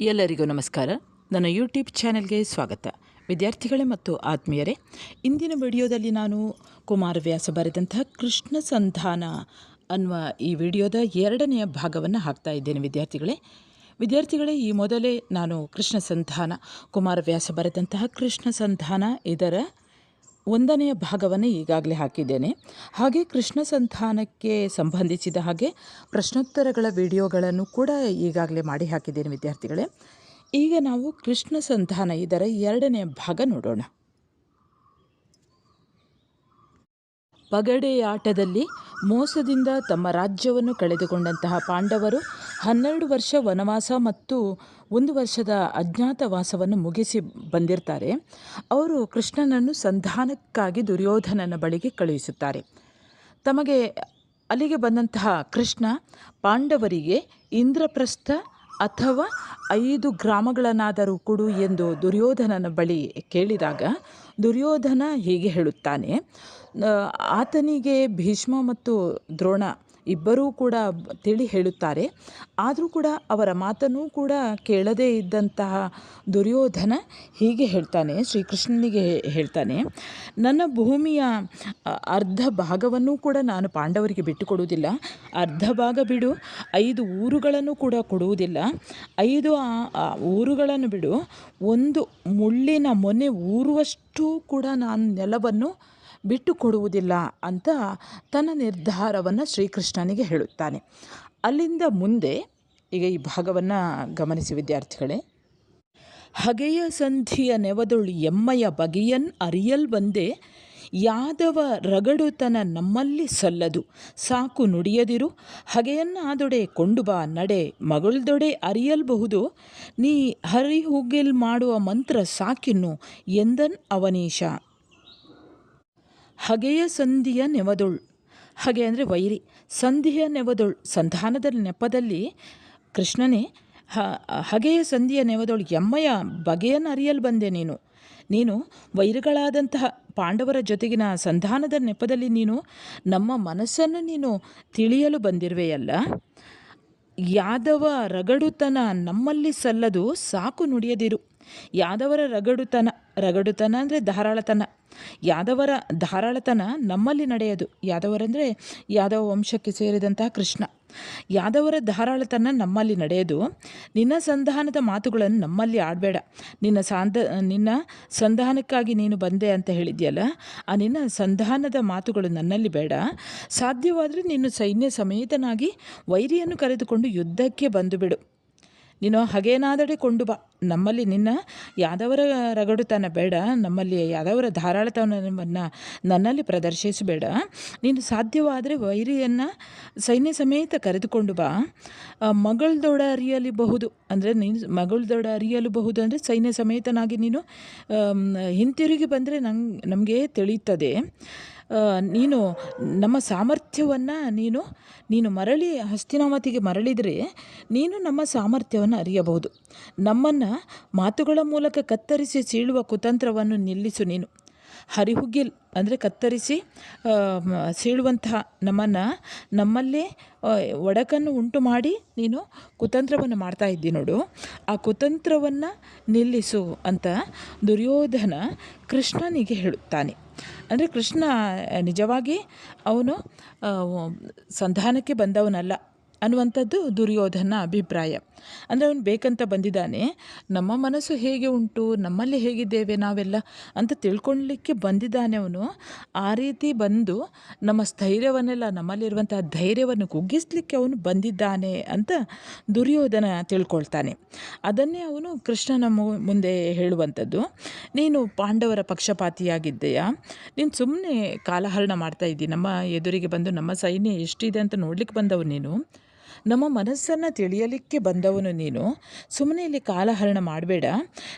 ಎಲ್ಲರಿಗೂ ನಮಸ್ಕಾರ. ನನ್ನ ಯೂಟ್ಯೂಬ್ ಚಾನೆಲ್ಗೆ ಸ್ವಾಗತ. ವಿದ್ಯಾರ್ಥಿಗಳೇ ಮತ್ತು ಆತ್ಮೀಯರೇ, ಇಂದಿನ ವಿಡಿಯೋದಲ್ಲಿ ನಾನು ಕುಮಾರವ್ಯಾಸ ಬರೆದಂತಹ ಕೃಷ್ಣ ಸಂಧಾನ ಅನ್ನುವ ಈ ವಿಡಿಯೋದ ಎರಡನೆಯ ಭಾಗವನ್ನು ಹಾಕ್ತಾ ಇದ್ದೇನೆ ವಿದ್ಯಾರ್ಥಿಗಳೇ. ವಿದ್ಯಾರ್ಥಿಗಳೇ, ಈ ಮೊದಲೇ ನಾನು ಕೃಷ್ಣ ಸಂಧಾನ ಕುಮಾರವ್ಯಾಸ ಬರೆದಂತಹ ಕೃಷ್ಣ ಸಂಧಾನ ಇದರ ಒಂದನೆಯ ಭಾಗವನ್ನು ಈಗಾಗಲೇ ಹಾಕಿದ್ದೇನೆ. ಹಾಗೆ ಕೃಷ್ಣ ಸಂಧಾನಕ್ಕೆ ಸಂಬಂಧಿಸಿದ ಹಾಗೆ ಪ್ರಶ್ನೋತ್ತರಗಳ ವಿಡಿಯೋಗಳನ್ನು ಕೂಡ ಈಗಾಗಲೇ ಮಾಡಿ ಹಾಕಿದ್ದೇನೆ ವಿದ್ಯಾರ್ಥಿಗಳೇ. ಈಗ ನಾವು ಕೃಷ್ಣ ಸಂಧಾನ ಇದರ ಎರಡನೆಯ ಭಾಗ ನೋಡೋಣ. ಪಗಡೆಯಾಟದಲ್ಲಿ ಮೋಸದಿಂದ ತಮ್ಮ ರಾಜ್ಯವನ್ನು ಕಳೆದುಕೊಂಡಂತಹ ಪಾಂಡವರು ಹನ್ನೆರಡು ವರ್ಷ ವನವಾಸ ಮತ್ತು ಒಂದು ವರ್ಷದ ಅಜ್ಞಾತವಾಸವನ್ನು ಮುಗಿಸಿ ಬಂದಿರ್ತಾರೆ. ಅವರು ಕೃಷ್ಣನನ್ನು ಸಂಧಾನಕ್ಕಾಗಿ ದುರ್ಯೋಧನನ ಬಳಿಗೆ ಕಳುಹಿಸುತ್ತಾರೆ. ತಮಗೆ ಅಲ್ಲಿಗೆ ಬಂದಂತಹ ಕೃಷ್ಣ ಪಾಂಡವರಿಗೆ ಇಂದ್ರಪ್ರಸ್ಥ ಅಥವಾ ಐದು ಗ್ರಾಮಗಳನ್ನಾದರೂ ಕೊಡು ಎಂದು ದುರ್ಯೋಧನನ ಬಳಿ ಕೇಳಿದಾಗ ದುರ್ಯೋಧನ ಹೀಗೆ ಹೇಳುತ್ತಾನೆ ಆತನಿಗೆ ಭೀಷ್ಮ ಮತ್ತು ದ್ರೋಣ ಇಬ್ಬರೂ ಕೂಡ ತಿಳಿ ಹೇಳುತ್ತಾರೆ. ಆದರೂ ಕೂಡ ಅವರ ಮಾತನ್ನು ಕೂಡ ಕೇಳದೇ ಇದ್ದಂತಹ ದುರ್ಯೋಧನ ಹೀಗೆ ಹೇಳ್ತಾನೆ, ಶ್ರೀಕೃಷ್ಣನಿಗೆ ಹೇಳ್ತಾನೆ, ನನ್ನ ಭೂಮಿಯ ಅರ್ಧ ಭಾಗವನ್ನು ಕೂಡ ನಾನು ಪಾಂಡವರಿಗೆ ಬಿಟ್ಟುಕೊಡುವುದಿಲ್ಲ. ಅರ್ಧ ಭಾಗ ಬಿಡು, ಐದು ಊರುಗಳನ್ನು ಕೂಡ ಕೊಡುವುದಿಲ್ಲ. ಐದು ಊರುಗಳನ್ನು ಬಿಡು. ಒಂದು ಮುಳ್ಳಿನ ಮೊನೆ ಊರುವಷ್ಟು ಕೂಡ ನಾನು ನೆಲವನ್ನು ಬಿಟ್ಟು ಕೊಡುವುದಿಲ್ಲ ಅಂತ ತನ್ನ ನಿರ್ಧಾರವನ್ನು ಶ್ರೀಕೃಷ್ಣನಿಗೆ ಹೇಳುತ್ತಾನೆ. ಅಲ್ಲಿಂದ ಮುಂದೆ ಈಗ ಈ ಭಾಗವನ್ನು ಗಮನಿಸಿ ವಿದ್ಯಾರ್ಥಿಗಳೇ. ಹಗೆಯ ಸಂಧಿಯ ನೆವದೊಳು ಎಮ್ಮಯ ಬಗೆಯನ್ ಅರಿಯಲ್ ಬಂದೆ, ಯಾದವ ರಗಡುತನ ನಮ್ಮಲ್ಲಿ ಸಲ್ಲದು. ಸಾಕು ನುಡಿಯದಿರು ಹಗೆಯನ್ನಾದೊಡೆ ಕೊಂಡು ಬಾ, ನಡೆ ಮಗಳ್ದೊಡೆ ಅರಿಯಲ್ಬಹುದು. ನೀ ಹರಿಹುಗಿಲ್ ಮಾಡುವ ಮಂತ್ರ ಸಾಕಿನ್ನು, ಎಂದನ್ ಅವನೀಶ. ಹಗೆಯ ಸಂಧಿಯ ನೆವದುಳ್. ಹಗೆ ಅಂದರೆ ವೈರಿ. ಸಂಧಿಯ ನೆವದುಳ್. ಸಂಧಾನದ ನೆಪದಲ್ಲಿ ಕೃಷ್ಣನೇ ಹಗೆಯ ಸಂಧಿಯ ನೆವದೊಳ್ ಎಮ್ಮಯ ಬಗೆಯನ್ನು ಅರಿಯಲು ಬಂದೆ ನೀನು. ನೀನು ವೈರಿಗಳಾದಂತಹ ಪಾಂಡವರ ಜೊತೆಗಿನ ಸಂಧಾನದ ನೆಪದಲ್ಲಿ ನೀನು ನಮ್ಮ ಮನಸ್ಸನ್ನು ನೀನು ತಿಳಿಯಲು ಬಂದಿರುವೆಯಲ್ಲ. ಯಾದವ ರಗಡುತನ ನಮ್ಮಲ್ಲಿ ಸಲ್ಲದು ಸಾಕು ನುಡಿಯದಿರು. ಯಾದವರ ರಗಡುತನ ರಗಡುತನ ಅಂದರೆ ಧಾರಾಳತನ. ಯಾದವರ ಧಾರಾಳತನ ನಮ್ಮಲ್ಲಿ ನಡೆಯೋದು. ಯಾದವರಂದರೆ ಯಾದವ ವಂಶಕ್ಕೆ ಸೇರಿದಂತಹ ಕೃಷ್ಣ. ಯಾದವರ ಧಾರಾಳತನ ನಮ್ಮಲ್ಲಿ ನಡೆಯೋದು. ನಿನ್ನ ಸಂಧಾನದ ಮಾತುಗಳನ್ನು ನಮ್ಮಲ್ಲಿ ಆಡಬೇಡ. ನಿನ್ನ ಸಾಂದ, ನಿನ್ನ ಸಂಧಾನಕ್ಕಾಗಿ ನೀನು ಬಂದೆ ಅಂತ ಹೇಳಿದ್ಯಲ್ಲ, ಆ ನಿನ್ನ ಸಂಧಾನದ ಮಾತುಗಳು ನನ್ನಲ್ಲಿ ಬೇಡ. ಸಾಧ್ಯವಾದರೆ ನೀನು ಸೈನ್ಯ ಸಮೇತನಾಗಿ ವೈರಿಯನ್ನು ಕರೆದುಕೊಂಡು ಯುದ್ಧಕ್ಕೆ ಬಂದು ಬಿಡು ನೀನು ಹಾಗೇನಾದರೆ ಕೊಂಡು ಬಾ. ನಮ್ಮಲ್ಲಿ ನಿನ್ನ ಯಾದವರ ರಗಡುತನ ಬೇಡ. ನಮ್ಮಲ್ಲಿ ಯಾದವರ ಧಾರಾಳತನವನ್ನು ನನ್ನಲ್ಲಿ ಪ್ರದರ್ಶಿಸಬೇಡ ನೀನು ಸಾಧ್ಯವಾದರೆ ವೈರಿಯನ್ನು ಸೈನ್ಯ ಸಮೇತ ಕರೆದುಕೊಂಡು ಬಾ. ಮಗಳ್ದೊಡ ಅರಿಯಲಿಬಹುದು. ಅಂದರೆ ನೀನು ಮಗಳ್ದೊಡ ಅರಿಯಲಬಹುದು ಅಂದರೆ ಸೈನ್ಯ ಸಮೇತನಾಗಿ ನೀನು ಹಿಂತಿರುಗಿ ಬಂದರೆ ನಂಗೆ, ನಮಗೆ ತಿಳಿಯುತ್ತದೆ. ನೀನು ನಮ್ಮ ಸಾಮರ್ಥ್ಯವನ್ನು ನೀನು ನೀನು ಮರಳಿ ಹಸ್ತಿನಾವತಿಗೆ ಮರಳಿದರೆ ನೀನು ನಮ್ಮ ಸಾಮರ್ಥ್ಯವನ್ನು ಅರಿಯಬಹುದು. ನಮ್ಮನ್ನು ಮಾತುಗಳ ಮೂಲಕ ಕತ್ತರಿಸಿ ಸೀಳುವ ಕುತಂತ್ರವನ್ನು ನಿಲ್ಲಿಸು ನೀನು. ಹರಿಹುಗಿಲ್ ಅಂದರೆ ಕತ್ತರಿಸಿ ಸೀಳುವಂತಹ ನಮ್ಮನ್ನು ನಮ್ಮಲ್ಲೇ ಒಡಕನ್ನು ಉಂಟು ಮಾಡಿ ನೀನು ಕುತಂತ್ರವನ್ನು ಮಾಡ್ತಾ ಇದ್ದಿ ನೋಡು. ಆ ಕುತಂತ್ರವನ್ನು ನಿಲ್ಲಿಸು ಅಂತ ದುರ್ಯೋಧನ ಕೃಷ್ಣನಿಗೆ ಹೇಳುತ್ತಾನೆ. ಅಂದರೆ ಕೃಷ್ಣ ನಿಜವಾಗಿ ಅವನು ಸಂಧಾನಕ್ಕೆ ಬಂದವನಲ್ಲ ಅನ್ನುವಂಥದ್ದು ದುರ್ಯೋಧನ ಅಭಿಪ್ರಾಯ. ಅಂದರೆ ಅವನು ಬೇಕಂತ ಬಂದಿದ್ದಾನೆ, ನಮ್ಮ ಮನಸ್ಸು ಹೇಗೆ ಉಂಟು, ನಮ್ಮಲ್ಲಿ ಹೇಗಿದ್ದೇವೆ ನಾವೆಲ್ಲ ಅಂತ ತಿಳ್ಕೊಳ್ಳಿಕ್ಕೆ ಬಂದಿದ್ದಾನೆ ಅವನು. ಆ ರೀತಿ ಬಂದು ನಮ್ಮ ಸ್ಥೈರ್ಯವನ್ನೆಲ್ಲ ನಮ್ಮಲ್ಲಿರುವಂತಹ ಧೈರ್ಯವನ್ನು ಕುಗ್ಗಿಸ್ಲಿಕ್ಕೆ ಅವನು ಬಂದಿದ್ದಾನೆ ಅಂತ ದುರ್ಯೋಧನ ತಿಳ್ಕೊಳ್ತಾನೆ. ಅದನ್ನೇ ಅವನು ಕೃಷ್ಣನ ಮುಂದೆ ಹೇಳುವಂಥದ್ದು. ನೀನು ಪಾಂಡವರ ಪಕ್ಷಪಾತಿಯಾಗಿದ್ದೆಯಾ? ನೀನು ಸುಮ್ಮನೆ ಕಾಲಹರಣ ಮಾಡ್ತಾ ಇದ್ದೀನಿ ನಮ್ಮ ಎದುರಿಗೆ ಬಂದು ನಮ್ಮ ಸೈನ್ಯ ಎಷ್ಟಿದೆ ಅಂತ ನೋಡ್ಲಿಕ್ಕೆ ಬಂದವು ನೀನು. ನಮ್ಮ ಮನಸ್ಸನ್ನು ತಿಳಿಯಲಿಕ್ಕೆ ಬಂದವನು ನೀನು. ಸುಮ್ಮನೆ ಇಲ್ಲಿ ಕಾಲಹರಣ ಮಾಡಬೇಡ.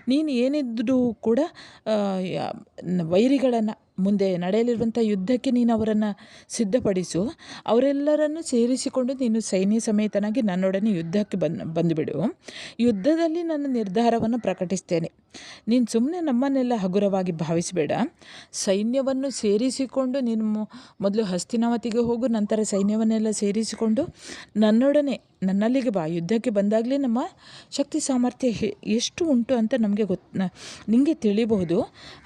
ನೀನು ಏನಿದ್ದರೂ ಕೂಡ ವೈರಿಗಳನ್ನು ಮುಂದೆ ನಡೆಯಲಿರುವಂಥ ಯುದ್ಧಕ್ಕೆ ನೀನು ಅವರನ್ನು ಸಿದ್ಧಪಡಿಸು. ಅವರೆಲ್ಲರನ್ನು ಸೇರಿಸಿಕೊಂಡು ನೀನು ಸೈನ್ಯ ಸಮೇತನಾಗಿ ನನ್ನೊಡನೆ ಯುದ್ಧಕ್ಕೆ ಬಂದು, ಬಂದುಬಿಡು. ಯುದ್ಧದಲ್ಲಿ ನನ್ನ ನಿರ್ಧಾರವನ್ನು ಪ್ರಕಟಿಸ್ತೇನೆ. ನೀನು ಸುಮ್ಮನೆ ನಮ್ಮನ್ನೆಲ್ಲ ಹಗುರವಾಗಿ ಭಾವಿಸಬೇಡ. ಸೈನ್ಯವನ್ನು ಸೇರಿಸಿಕೊಂಡು ನೀನು ಮೊದಲು ಹಸ್ತಿನಾವತಿಗೆ ಹೋಗು, ನಂತರ ಸೈನ್ಯವನ್ನೆಲ್ಲ ಸೇರಿಸಿಕೊಂಡು ನನ್ನೊಡನೆ ನನ್ನಲ್ಲಿಗೆ ಬಾ. ಯುದ್ಧಕ್ಕೆ ಬಂದಾಗಲೇ ನಮ್ಮ ಶಕ್ತಿ ಸಾಮರ್ಥ್ಯ ಎಷ್ಟು ಉಂಟು ಅಂತ ನಮಗೆ ಗೊತ್ತು ನಿಮಗೆ ತಿಳಿಬಹುದು.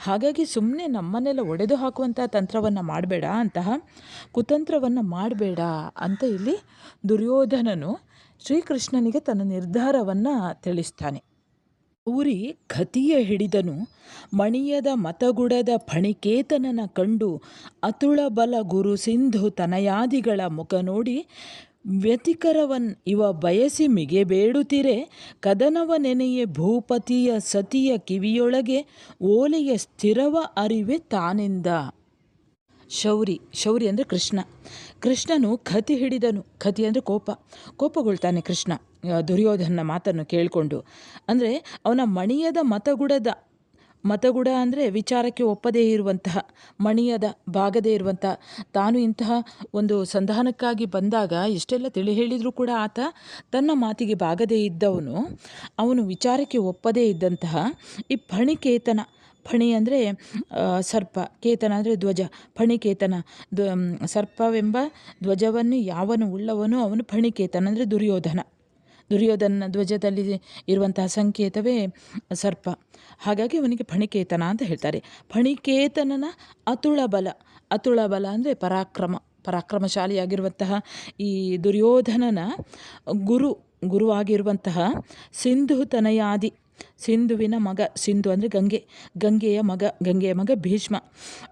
ಹಾಗಾಗಿ ಸುಮ್ಮನೆ ನಮ್ಮನ್ನೆಲ್ಲ ಒಡೆದು ಹಾಕುವಂಥ ತಂತ್ರವನ್ನು ಮಾಡಬೇಡ ಅಂತಹ ಕುತಂತ್ರವನ್ನು ಮಾಡಬೇಡ ಅಂತ ಇಲ್ಲಿ ದುರ್ಯೋಧನನು ಶ್ರೀಕೃಷ್ಣನಿಗೆ ತನ್ನ ನಿರ್ಧಾರವನ್ನು ತಿಳಿಸ್ತಾನೆ. ಊರಿ ಖತಿಯ ಹಿಡಿದನು ಮಣಿಯದ ಮತಗುಡದ ಫಣಿಕೇತನನ ಕಂಡು ಅತುಳ ಬಲ ಗುರು ಸಿಂಧು ತನಯಾದಿಗಳ ಮುಖ ನೋಡಿ ವ್ಯತಿಕರವನ್ ಇವ ಬಯಸಿ ಮಿಗೆ ಬೇಡುತ್ತಿರೆ ಕದನವ ನೆನೆಯೇ ಭೂಪತಿಯ ಸತಿಯ ಕಿವಿಯೊಳಗೆ ಓಲೆಯ ಸ್ಥಿರವ ಅರಿವೆ ತಾನಿಂದ. ಶೌರಿ ಶೌರಿ ಅಂದರೆ ಕೃಷ್ಣ. ಕೃಷ್ಣನು ಖತಿ ಹಿಡಿದನು. ಖತಿ ಅಂದರೆ ಕೋಪ. ಕೋಪಗೊಳ್ತಾನೆ ಕೃಷ್ಣ. ದುರ್ಯೋಧನ ಮಾತನ್ನು ಕೇಳಿಕೊಂಡು. ಅಂದರೆ ಅವನ ಮಣಿಯದ ಮತಗುಡದ ಮತಗುಡ ಅಂದರೆ ವಿಚಾರಕ್ಕೆ ಒಪ್ಪದೇ ಇರುವಂತಹ, ಮಣಿಯದ ಬಾಗದೇ ಇರುವಂತಹ ತಾನು ಇಂತಹ ಒಂದು ಸಂಧಾನಕ್ಕಾಗಿ ಬಂದಾಗ ಎಷ್ಟೆಲ್ಲ ತಿಳಿ ಹೇಳಿದರೂ ಕೂಡ ಆತ ತನ್ನ ಮಾತಿಗೆ ಬಾಗದೇ ಇದ್ದವನು. ಅವನು ವಿಚಾರಕ್ಕೆ ಒಪ್ಪದೇ ಇದ್ದಂತಹ ಈ ಫಣಿಕೇತನ, ಫಣಿ ಅಂದರೆ ಸರ್ಪ, ಕೇತನ ಅಂದರೆ ಧ್ವಜ. ಫಣಿಕೇತನ ಸರ್ಪವೆಂಬ ಧ್ವಜವನ್ನು ಯಾವನು ಉಳ್ಳವನು ಅವನು ಫಣಿಕೇತನ ಅಂದರೆ ದುರ್ಯೋಧನ. ದುರ್ಯೋಧನ ಧ್ವಜದಲ್ಲಿ ಇರುವಂತಹ ಸಂಕೇತವೇ ಸರ್ಪ. ಹಾಗಾಗಿ ಅವನಿಗೆ ಫಣಿಕೇತನ ಅಂತ ಹೇಳ್ತಾರೆ. ಫಣಿಕೇತನನ ಅತುಳ ಬಲ. ಅತುಳ ಅಂದರೆ ಪರಾಕ್ರಮ. ಪರಾಕ್ರಮಶಾಲಿಯಾಗಿರುವಂತಹ ಈ ದುರ್ಯೋಧನನ ಗುರು, ಗುರುವಾಗಿರುವಂತಹ ಸಿಂಧು ತನಯಾದಿ ಸಿಂಧುವಿನ ಮಗ, ಸಿಂಧು ಅಂದರೆ ಗಂಗೆ, ಗಂಗೆಯ ಮಗ ಗಂಗೆಯ ಮಗ ಭೀಷ್ಮ.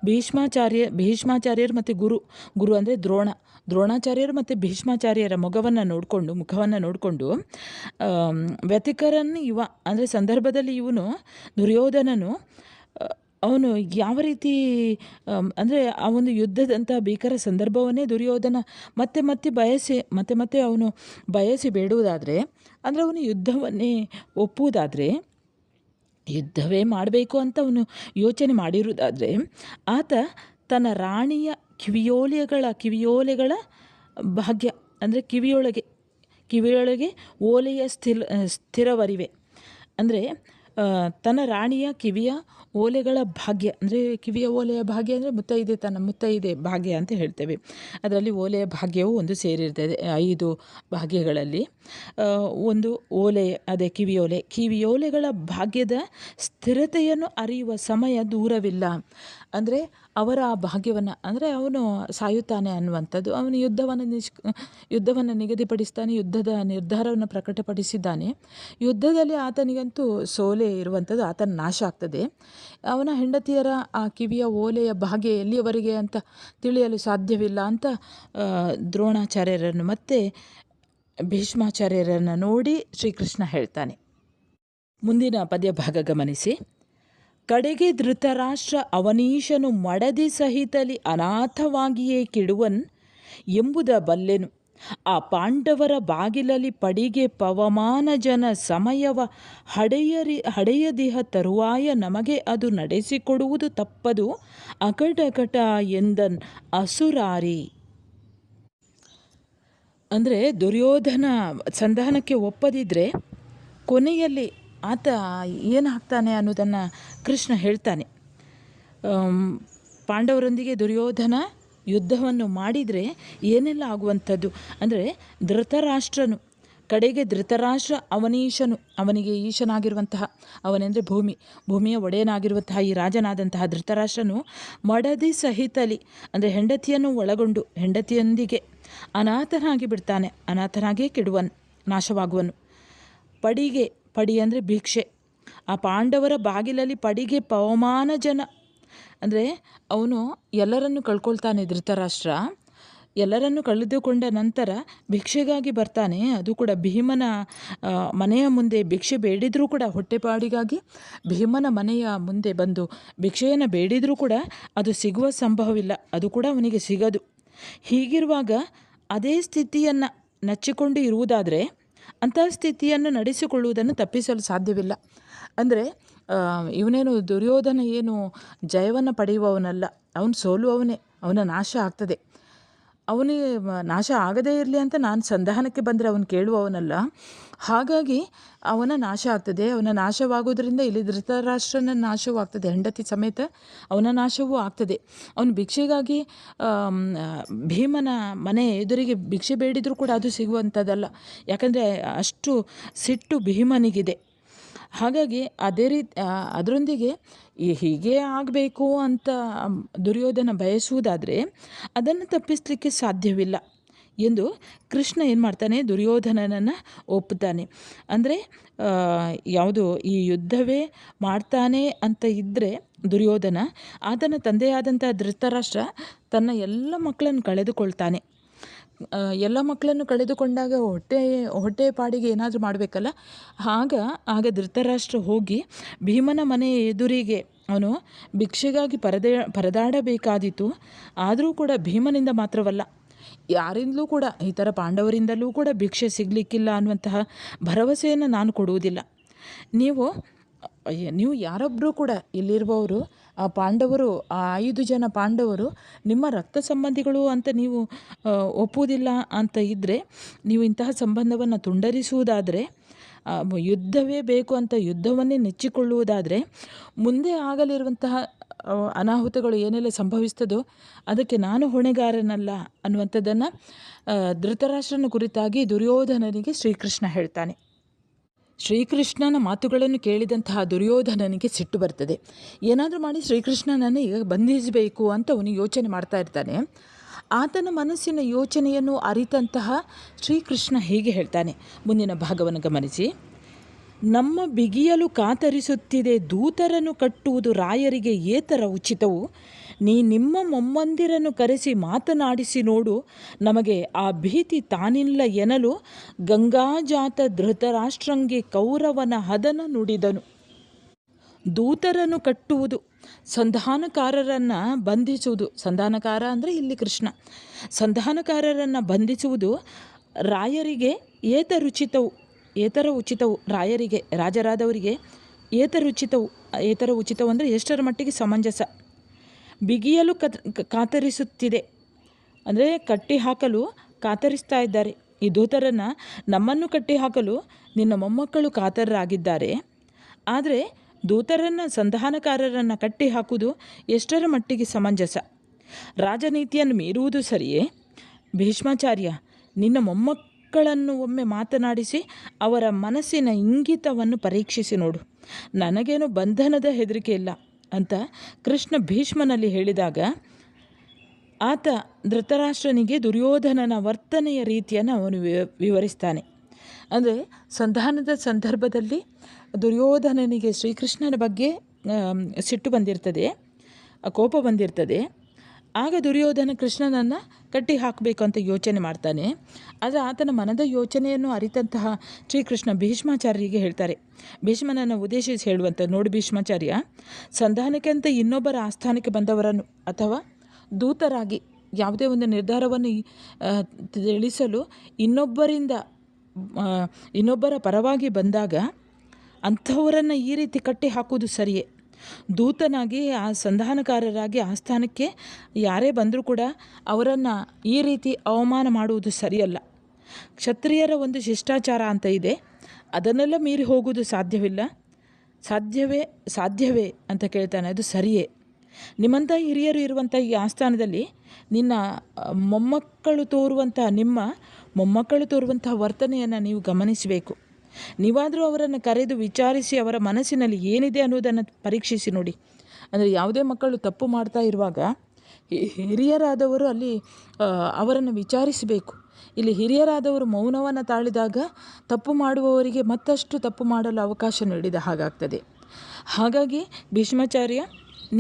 ಭೀಷ್ಮಾಚಾರ್ಯ, ಭೀಷ್ಮಾಚಾರ್ಯರು ಮತ್ತು ಗುರು ಗುರು ಅಂದರೆ ದ್ರೋಣ, ದ್ರೋಣಾಚಾರ್ಯರು ಮತ್ತು ಭೀಷ್ಮಾಚಾರ್ಯರ ಮೊಗವನ್ನು ನೋಡಿಕೊಂಡು, ಮುಖವನ್ನು ನೋಡಿಕೊಂಡು ವ್ಯತಿಕರನ್ ಇವ ಅಂದರೆ ಸಂದರ್ಭದಲ್ಲಿ ಇವನು ದುರ್ಯೋಧನನು ಅವನು ಯಾವ ರೀತಿ ಅಂದರೆ ಆ ಒಂದು ಯುದ್ಧದಂಥ ಭೀಕರ ಸಂದರ್ಭವನ್ನೇ ದುರ್ಯೋಧನ ಮತ್ತೆ ಮತ್ತೆ ಬಯಸಿ, ಮತ್ತೆ ಮತ್ತೆ ಅವನು ಬಯಸಿ ಬೇಡುವುದಾದರೆ ಅಂದರೆ ಅವನು ಯುದ್ಧವನ್ನೇ ಒಪ್ಪುವುದಾದರೆ, ಯುದ್ಧವೇ ಮಾಡಬೇಕು ಅಂತ ಅವನು ಯೋಚನೆ ಮಾಡಿರುವುದಾದರೆ, ಆತ ತನ್ನ ರಾಣಿಯ ಕಿವಿಯೋಲೆಗಳ ಕಿವಿಯೋಲೆಗಳ ಭಾಗ್ಯ, ಅಂದರೆ ಕಿವಿಯೊಳಗೆ ಕಿವಿಯೊಳಗೆ ಓಲೆಯ ಸ್ಥಿರ, ಸ್ಥಿರವರಿವೆ. ಅಂದರೆ ತನ್ನ ರಾಣಿಯ, ಕಿವಿಯ ಓಲೆಗಳ ಭಾಗ್ಯ, ಅಂದರೆ ಕಿವಿಯ ಓಲೆಯ ಭಾಗ್ಯ ಅಂದರೆ ಮುತ್ತೈದೆ ತನ್ನ, ಮುತ್ತೈದೆ ಭಾಗ್ಯ ಅಂತ ಹೇಳ್ತೇವೆ. ಅದರಲ್ಲಿ ಓಲೆಯ ಭಾಗ್ಯವು ಒಂದು ಸೇರಿರ್ತದೆ, ಐದು ಭಾಗ್ಯಗಳಲ್ಲಿ. ಒಂದು ಓಲೆ, ಅದೇ ಕಿವಿಯೋಲೆ ಕಿವಿಯೋಲೆಗಳ ಭಾಗ್ಯದ ಸ್ಥಿರತೆಯನ್ನು ಅರಿಯುವ ಸಮಯ ದೂರವಿಲ್ಲ. ಅಂದರೆ ಅವರ ಆ ಭಾಗ್ಯವನ್ನು, ಅಂದರೆ ಅವನು ಸಾಯುತ್ತಾನೆ ಅನ್ನುವಂಥದ್ದು. ಅವನು ಯುದ್ಧವನ್ನು ನಿಷ್ ಯುದ್ಧವನ್ನು ನಿಗದಿಪಡಿಸ್ತಾನೆ, ಯುದ್ಧದ ನಿರ್ಧಾರವನ್ನು ಪ್ರಕಟಪಡಿಸಿದ್ದಾನೆ. ಯುದ್ಧದಲ್ಲಿ ಆತನಿಗಂತೂ ಸೋಲೆ ಇರುವಂಥದ್ದು ಆತನ ನಾಶ ಆಗ್ತದೆ. ಅವನ ಹೆಂಡತಿಯರ ಆ ಕಿವಿಯ ಓಲೆಯ ಭಾಗ್ಯ ಎಲ್ಲಿಯವರೆಗೆ ಅಂತ ತಿಳಿಯಲು ಸಾಧ್ಯವಿಲ್ಲ ಅಂತ ದ್ರೋಣಾಚಾರ್ಯರನ್ನು ಮತ್ತೆ ಭೀಷ್ಮಾಚಾರ್ಯರನ್ನು ನೋಡಿ ಶ್ರೀಕೃಷ್ಣ ಹೇಳ್ತಾನೆ. ಮುಂದಿನ ಪದ್ಯ ಭಾಗ ಗಮನಿಸಿ. ಕಡೆಗೆ ಧೃತರಾಷ್ಟ್ರ ಅವನೀಶನು ಮಡದಿ ಸಹಿತಲಿ ಅನಾಥವಾಗಿಯೇ ಕೆಡುವನ್ ಎಂಬುದ ಬಲ್ಲೆನು. ಆ ಪಾಂಡವರ ಬಾಗಿಲಲ್ಲಿ ಪಡಿಗೆ ಪವಮಾನ ಜನ ಸಮಯವ ಹಡೆಯರಿ, ಹಡೆಯದಿಹ ತರುವಾಯ ನಮಗೆ ಅದು ನಡೆಸಿಕೊಡುವುದು ತಪ್ಪದು. ಅಕಟಕಟ ಎಂದನ್ ಅಸುರಾರಿ. ಅಂದರೆ ದುರ್ಯೋಧನ ಸಂಧಾನಕ್ಕೆ ಒಪ್ಪದಿದ್ದರೆ ಕೊನೆಯಲ್ಲಿ ಆತ ಏನಾಗ್ತಾನೆ ಅನ್ನೋದನ್ನು ಕೃಷ್ಣ ಹೇಳ್ತಾನೆ. ಪಾಂಡವರೊಂದಿಗೆ ದುರ್ಯೋಧನ ಯುದ್ಧವನ್ನು ಮಾಡಿದರೆ ಏನೆಲ್ಲ ಆಗುವಂಥದ್ದು? ಅಂದರೆ ಧೃತರಾಷ್ಟ್ರನು, ಕಡೆಗೆ ಧೃತರಾಷ್ಟ್ರ ಅವನೀಶನು, ಅವನಿಗೆ ಈಶನಾಗಿರುವಂತಹ, ಅವನೆಂದರೆ ಭೂಮಿ, ಭೂಮಿಯ ಒಡೆಯನಾಗಿರುವಂತಹ ಈ ರಾಜನಾದಂತಹ ಧೃತರಾಷ್ಟ್ರನು ಮಡದಿ ಸಹಿತಲಿ, ಅಂದರೆ ಹೆಂಡತಿಯನ್ನು ಒಳಗೊಂಡು, ಹೆಂಡತಿಯೊಂದಿಗೆ ಅನಾಥನಾಗಿ ಬಿಡ್ತಾನೆ, ಅನಾಥನಾಗಿಯೇ ಕೆಡುವನು, ನಾಶವಾಗುವನು. ಪಡಿಗೆ, ಪಡಿ ಅಂದರೆ ಭಿಕ್ಷೆ. ಆ ಪಾಂಡವರ ಬಾಗಿಲಲ್ಲಿ ಪಡಿಗೆ ಪವಮಾನ ಜನ ಅಂದರೆ ಅವನು ಎಲ್ಲರನ್ನು ಕಳ್ಕೊಳ್ತಾನೆ ಧೃತರಾಷ್ಟ್ರ. ಎಲ್ಲರನ್ನು ಕಳೆದುಕೊಂಡ ನಂತರ ಭಿಕ್ಷೆಗಾಗಿ ಬರ್ತಾನೆ. ಅದು ಕೂಡ ಭೀಮನ ಮನೆಯ ಮುಂದೆ ಭಿಕ್ಷೆ ಬೇಡಿದರೂ ಕೂಡ ಹೊಟ್ಟೆಪಾಡಿಗಾಗಿ ಭೀಮನ ಮನೆಯ ಮುಂದೆ ಬಂದು ಭಿಕ್ಷೆಯನ್ನು ಬೇಡಿದರೂ ಕೂಡ ಅದು ಸಿಗುವ ಸಂಭವವಿಲ್ಲ. ಅದು ಕೂಡ ಅವನಿಗೆ ಸಿಗದು. ಹೀಗಿರುವಾಗ ಅದೇ ಸ್ಥಿತಿಯನ್ನು ನಚ್ಚಿಕೊಂಡು ಇರುವುದಾದರೆ ಅಂತಹ ಸ್ಥಿತಿಯನ್ನು ನಡೆಸಿಕೊಳ್ಳುವುದನ್ನು ತಪ್ಪಿಸಲು ಸಾಧ್ಯವಿಲ್ಲ. ಅಂದರೆ ಇವನೇನು ದುರ್ಯೋಧನ ಏನು ಜಯವನ್ನು ಪಡೆಯುವವನಲ್ಲ, ಅವನು ಸೋಲುವವನೇ, ಅವನ ನಾಶ ಆಗ್ತದೆ. ಅವನಿಗೆ ನಾಶ ಆಗದೇ ಇರಲಿ ಅಂತ ನಾನು ಸಂಧಾನಕ್ಕೆ ಬಂದರೆ ಅವನು ಕೇಳುವವನಲ್ಲ. ಹಾಗಾಗಿ ಅವನ ನಾಶ ಆಗ್ತದೆ. ಅವನ ನಾಶವಾಗೋದ್ರಿಂದ ಇಲ್ಲಿ ಧೃತರಾಷ್ಟ್ರನ ನಾಶವೂ ಆಗ್ತದೆ. ಹೆಂಡತಿ ಸಮೇತ ಅವನ ನಾಶವೂ ಆಗ್ತದೆ. ಅವನು ಭಿಕ್ಷೆಗಾಗಿ ಭೀಮನ ಮನೆ ಎದುರಿಗೆ ಭಿಕ್ಷೆ ಬೇಡಿದರೂ ಕೂಡ ಅದು ಸಿಗುವಂಥದ್ದಲ್ಲ. ಯಾಕಂದರೆ ಅಷ್ಟು ಸಿಟ್ಟು ಭೀಮನಿಗಿದೆ. ಹಾಗಾಗಿ ಅದೇ ರೀತಿ ಅದರೊಂದಿಗೆ ಹೀಗೆ ಆಗಬೇಕು ಅಂತ ದುರ್ಯೋಧನ ಬಯಸುವುದಾದರೆ ಅದನ್ನು ತಪ್ಪಿಸಲಿಕ್ಕೆ ಸಾಧ್ಯವಿಲ್ಲ. ಎಂದು ಕೃಷ್ಣ ಏನು ಮಾಡ್ತಾನೆ, ದುರ್ಯೋಧನನನ್ನು ಒಪ್ಪುತ್ತಾನೆ ಅಂದರೆ ಯಾವುದು ಈ ಯುದ್ಧವೇ ಮಾಡ್ತಾನೆ ಅಂತ ಇದ್ದರೆ ದುರ್ಯೋಧನ, ಆತನ ತಂದೆಯಾದಂಥ ಧೃತರಾಷ್ಟ್ರ ತನ್ನ ಎಲ್ಲ ಮಕ್ಕಳನ್ನು ಕಳೆದುಕೊಳ್ತಾನೆ. ಎಲ್ಲ ಮಕ್ಕಳನ್ನು ಕಳೆದುಕೊಂಡಾಗ ಹೊಟ್ಟೆ ಹೊಟ್ಟೆ ಪಾಡಿಗೆ ಏನಾದರೂ ಮಾಡಬೇಕಲ್ಲ? ಆಗ ಆಗ ಧೃತರಾಷ್ಟ್ರ ಹೋಗಿ ಭೀಮನ ಮನೆ ಎದುರಿಗೆ ಅವನು ಭಿಕ್ಷೆಗಾಗಿ ಪರದೆ, ಪರದಾಡಬೇಕಾದೀತು. ಆದರೂ ಕೂಡ ಭೀಮನಿಂದ ಮಾತ್ರವಲ್ಲ ಯಾರಿಂದಲೂ ಕೂಡ, ಈ ಥರ ಪಾಂಡವರಿಂದಲೂ ಕೂಡ ಭಿಕ್ಷೆ ಸಿಗಲಿಕ್ಕಿಲ್ಲ ಅನ್ನುವಂತಹ ಭರವಸೆಯನ್ನು ನಾನು ಕೊಡುವುದಿಲ್ಲ. ನೀವು ನೀವು ಯಾರೊಬ್ಬರೂ ಕೂಡ ಇಲ್ಲಿರುವವರು, ಆ ಪಾಂಡವರು, ಆ ಐದು ಜನ ಪಾಂಡವರು, ನಿಮ್ಮ ರಕ್ತ ಸಂಬಂಧಿಗಳು ಅಂತ ನೀವು ಒಪ್ಪುವುದಿಲ್ಲ ಅಂತ ಇದ್ದರೆ ನೀವು ಇಂತಹ ಸಂಬಂಧವನ್ನು ತುಂಡರಿಸುವುದಾದರೆ ಯುದ್ಧವೇ ಬೇಕು ಅಂತ ಯುದ್ಧವನ್ನೇ ನೆಚ್ಚಿಕೊಳ್ಳುವುದಾದರೆ ಮುಂದೆ ಆಗಲಿರುವಂತಹ ಅನಾಹುತಗಳು ಏನೆಲ್ಲ ಸಂಭವಿಸ್ತದೋ ಅದಕ್ಕೆ ನಾನು ಹೊಣೆಗಾರನಲ್ಲ ಅನ್ನುವಂಥದ್ದನ್ನು ಧೃತರಾಷ್ಟ್ರನ ಕುರಿತಾಗಿ ದುರ್ಯೋಧನನಿಗೆ ಶ್ರೀಕೃಷ್ಣ ಹೇಳ್ತಾನೆ. ಶ್ರೀಕೃಷ್ಣನ ಮಾತುಗಳನ್ನು ಕೇಳಿದಂತಹ ದುರ್ಯೋಧನನಿಗೆ ಸಿಟ್ಟು ಬರ್ತದೆ. ಏನಾದರೂ ಮಾಡಿ ಶ್ರೀಕೃಷ್ಣನನ್ನು ಈಗ ಬಂಧಿಸಬೇಕು ಅಂತ ಅವನು ಯೋಚನೆ ಮಾಡ್ತಾ ಇರ್ತಾನೆ. ಆತನ ಮನಸ್ಸಿನ ಯೋಚನೆಯನ್ನು ಅರಿತಂತಹ ಶ್ರೀಕೃಷ್ಣ ಹೀಗೆ ಹೇಳ್ತಾನೆ. ಮುಂದಿನ ಭಾಗವನ್ನು ಗಮನಿಸಿ. ನಮ್ಮ ಬಿಗಿಯಲು ಕಾತರಿಸುತ್ತಿದೆ ದೂತರನ್ನು ಕಟ್ಟುವುದು ರಾಯರಿಗೆ ಏತರ ಉಚಿತವು. ನೀ ನಿಮ್ಮ ಮೊಮ್ಮಂದಿರನ್ನು ಕರೆಸಿ ಮಾತನಾಡಿಸಿ ನೋಡು. ನಮಗೆ ಆ ಭೀತಿ ತಾನಿಲ್ಲ ಎನಲು ಗಂಗಾಜಾತ ಧೃತರಾಷ್ಟ್ರಂಗೆ ಕೌರವನ ಹದನ ನುಡಿದನು. ದೂತರನ್ನು ಕಟ್ಟುವುದು ಸಂಧಾನಕಾರರನ್ನು ಬಂಧಿಸುವುದು, ಸಂಧಾನಕಾರ ಅಂದರೆ ಇಲ್ಲಿ ಕೃಷ್ಣ. ಸಂಧಾನಕಾರರನ್ನು ಬಂಧಿಸುವುದು ರಾಯರಿಗೆ ಏತರುಚಿತವು ಏತರ ಉಚಿತವು ರಾಯರಿಗೆ, ರಾಜರಾದವರಿಗೆ ಏತರುಚಿತವು ಏತರ ಉಚಿತವು ಅಂದರೆ ಎಷ್ಟರ ಮಟ್ಟಿಗೆ ಸಮಂಜಸ. ಬಿಗಿಯಲು ಕತ್ ಕಾತರಿಸುತ್ತಿದೆ. ಅಂದರೆ ಕಟ್ಟಿ ಹಾಕಲು ಕಾತರಿಸ್ತಾ ಇದ್ದಾರೆ. ಈ ದೂತರನ್ನು ನಮ್ಮನ್ನು ಕಟ್ಟಿ ಹಾಕಲು ನಿನ್ನ ಮೊಮ್ಮಕ್ಕಳು ಕಾತರರಾಗಿದ್ದಾರೆ. ಆದರೆ ದೂತರನ್ನು, ಸಂಧಾನಕಾರರನ್ನು ಕಟ್ಟಿ ಹಾಕುವುದು ಎಷ್ಟರ ಮಟ್ಟಿಗೆ ಸಮಂಜಸ? ರಾಜನೀತಿಯನ್ನು ಮೀರುವುದು ಸರಿಯೇ? ಭೀಷ್ಮಾಚಾರ್ಯ, ನಿನ್ನ ಮೊಮ್ಮಕ್ಕಳನ್ನು ಒಮ್ಮೆ ಮಾತನಾಡಿಸಿ ಅವರ ಮನಸ್ಸಿನ ಇಂಗಿತವನ್ನು ಪರೀಕ್ಷಿಸಿ ನೋಡು. ನನಗೇನು ಬಂಧನದ ಹೆದರಿಕೆ ಇಲ್ಲ ಅಂತ ಕೃಷ್ಣ ಭೀಷ್ಮನಲ್ಲಿ ಹೇಳಿದಾಗ, ಆತ ಧೃತರಾಷ್ಟ್ರನಿಗೆ ದುರ್ಯೋಧನನ ವರ್ತನೆಯ ರೀತಿಯನ್ನು ಅವನು ವಿವ- ವಿವರಿಸ್ತಾನೆ. ಅಂದರೆ ಸಂಧಾನದ ಸಂದರ್ಭದಲ್ಲಿ ದುರ್ಯೋಧನನಿಗೆ ಶ್ರೀಕೃಷ್ಣನ ಬಗ್ಗೆ ಸಿಟ್ಟು ಬಂದಿರ್ತದೆ ಕೋಪ ಬಂದಿರ್ತದೆ. ಆಗ ದುರ್ಯೋಧನ ಕೃಷ್ಣನನ್ನು ಕಟ್ಟಿ ಹಾಕಬೇಕು ಅಂತ ಯೋಚನೆ ಮಾಡ್ತಾನೆ. ಆದರೆ ಆತನ ಮನದ ಯೋಚನೆಯನ್ನು ಅರಿತಂತಹ ಶ್ರೀಕೃಷ್ಣ ಭೀಷ್ಮಾಚಾರ್ಯರಿಗೆ ಹೇಳ್ತಾರೆ. ಭೀಷ್ಮನನ್ನು ಉದ್ದೇಶಿಸಿ ಹೇಳುವಂಥ ನೋಡಿ ಭೀಷ್ಮಾಚಾರ್ಯ, ಸಂಧಾನಕ್ಕೆ ಅಂತ ಇನ್ನೊಬ್ಬರ ಆಸ್ಥಾನಕ್ಕೆ ಬಂದವರನ್ನು ಅಥವಾ ದೂತರಾಗಿ ಯಾವುದೇ ಒಂದು ನಿರ್ಧಾರವನ್ನು ತಿಳಿಸಲು ಇನ್ನೊಬ್ಬರಿಂದ ಇನ್ನೊಬ್ಬರ ಪರವಾಗಿ ಬಂದಾಗ ಅಂಥವರನ್ನು ಈ ರೀತಿ ಕಟ್ಟಿ ಹಾಕುವುದು ಸರಿಯೇ. ದೂತನಾಗಿ ಆ ಸಂಧಾನಕಾರರಾಗಿ ಆ ಸ್ಥಾನಕ್ಕೆ ಯಾರೇ ಬಂದರೂ ಕೂಡ ಅವರನ್ನು ಈ ರೀತಿ ಅವಮಾನ ಮಾಡುವುದು ಸರಿಯಲ್ಲ. ಕ್ಷತ್ರಿಯರ ಒಂದು ಶಿಷ್ಟಾಚಾರ ಅಂತ ಇದೆ. ಅದನ್ನೆಲ್ಲ ಮೀರಿ ಹೋಗುವುದು ಸಾಧ್ಯವಿಲ್ಲ. ಸಾಧ್ಯವೇ ಸಾಧ್ಯವೇ ಅಂತ ಕೇಳ್ತಾನೆ. ಅದು ಸರಿಯೇ. ನಿಮ್ಮಂಥ ಹಿರಿಯರು ಇರುವಂಥ ಈ ಆಸ್ಥಾನದಲ್ಲಿ ನಿನ್ನ ಮೊಮ್ಮಕ್ಕಳು ತೋರುವಂಥ ನಿಮ್ಮ ಮೊಮ್ಮಕ್ಕಳು ತೋರುವಂತಹ ವರ್ತನೆಯನ್ನು ನೀವು ಗಮನಿಸಬೇಕು. ನೀವಾದರೂ ಅವರನ್ನು ಕರೆದು ವಿಚಾರಿಸಿ ಅವರ ಮನಸ್ಸಿನಲ್ಲಿ ಏನಿದೆ ಅನ್ನೋದನ್ನು ಪರೀಕ್ಷಿಸಿ ನೋಡಿ. ಅಂದರೆ ಯಾವುದೇ ಮಕ್ಕಳು ತಪ್ಪು ಮಾಡ್ತಾ ಇರುವಾಗ ಹಿರಿಯರಾದವರು ಅಲ್ಲಿ ಅವರನ್ನು ವಿಚಾರಿಸಬೇಕು. ಇಲ್ಲಿ ಹಿರಿಯರಾದವರು ಮೌನವನ್ನು ತಾಳಿದಾಗ ತಪ್ಪು ಮಾಡುವವರಿಗೆ ಮತ್ತಷ್ಟು ತಪ್ಪು ಮಾಡಲು ಅವಕಾಶ ನೀಡಿದ ಹಾಗಾಗ್ತದೆ. ಹಾಗಾಗಿ ಭೀಷ್ಮಾಚಾರ್ಯ,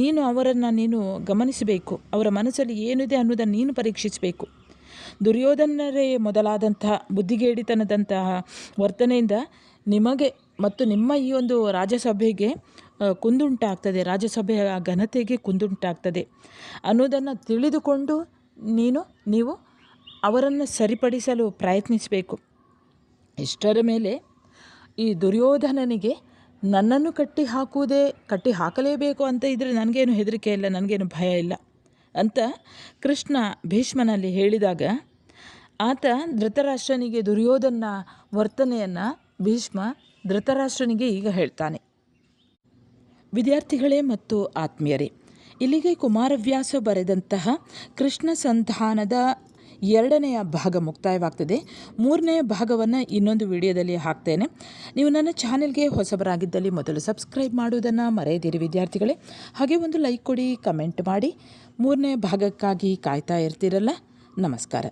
ನೀನು ಅವರನ್ನು ನೀನು ಗಮನಿಸಬೇಕು. ಅವರ ಮನಸ್ಸಲ್ಲಿ ಏನಿದೆ ಅನ್ನೋದನ್ನು ನೀನು ಪರೀಕ್ಷಿಸಬೇಕು. ದುರ್ಯೋಧನರೇ ಮೊದಲಾದಂತಹ ಬುದ್ಧಿಗೇಡಿತನದಂತಹ ವರ್ತನೆಯಿಂದ ನಿಮಗೆ ಮತ್ತು ನಿಮ್ಮ ಈ ಒಂದು ರಾಜ್ಯಸಭೆಗೆ ಕುಂದುಂಟಾಗ್ತದೆ. ರಾಜ್ಯಸಭೆಯ ಘನತೆಗೆ ಕುಂದುಂಟಾಗ್ತದೆ. ಅನ್ನೋದನ್ನು ತಿಳಿದುಕೊಂಡು ನೀನು, ನೀವು ಅವರನ್ನು ಸರಿಪಡಿಸಲು ಪ್ರಯತ್ನಿಸಬೇಕು. ಇಷ್ಟರ ಮೇಲೆ ಈ ದುರ್ಯೋಧನನಿಗೆ ನನ್ನನ್ನು ಕಟ್ಟಿ ಹಾಕುವುದೇ, ಕಟ್ಟಿ ಹಾಕಲೇಬೇಕು ಅಂತ ಇದ್ದರೆ ನನಗೇನು ಹೆದರಿಕೆ ಇಲ್ಲ, ನನಗೇನು ಭಯ ಇಲ್ಲ ಅಂತ ಕೃಷ್ಣ ಭೀಷ್ಮನಲ್ಲಿ ಹೇಳಿದಾಗ ಆತ ಧೃತರಾಷ್ಟ್ರನಿಗೆ ದುರ್ಯೋಧನ ವರ್ತನೆಯನ್ನು ಭೀಷ್ಮ ಧೃತರಾಷ್ಟ್ರನಿಗೆ ಈಗ ಹೇಳ್ತಾನೆ. ವಿದ್ಯಾರ್ಥಿಗಳೇ ಮತ್ತು ಆತ್ಮೀಯರೇ, ಇಲ್ಲಿಗೆ ಕುಮಾರವ್ಯಾಸ ಬರೆದಂತಹ ಕೃಷ್ಣ ಸಂಧಾನದ ಎರಡನೆಯ ಭಾಗ ಮುಕ್ತಾಯವಾಗ್ತದೆ. ಮೂರನೆಯ ಭಾಗವನ್ನು ಇನ್ನೊಂದು ವಿಡಿಯೋದಲ್ಲಿ ಹಾಕ್ತೇನೆ. ನೀವು ನನ್ನ ಚಾನೆಲ್ಗೆ ಹೊಸಬರಾಗಿದ್ದಲ್ಲಿ ಮೊದಲು ಸಬ್ಸ್ಕ್ರೈಬ್ ಮಾಡುವುದನ್ನು ಮರೆಯದಿರಿ ವಿದ್ಯಾರ್ಥಿಗಳೇ. ಹಾಗೆ ಒಂದು ಲೈಕ್ ಕೊಡಿ, ಕಮೆಂಟ್ ಮಾಡಿ. ಮೂರನೇ ಭಾಗಕ್ಕಾಗಿ ಕಾಯ್ತಾ ಇರ್ತೀರಲ್ಲ? ನಮಸ್ಕಾರ.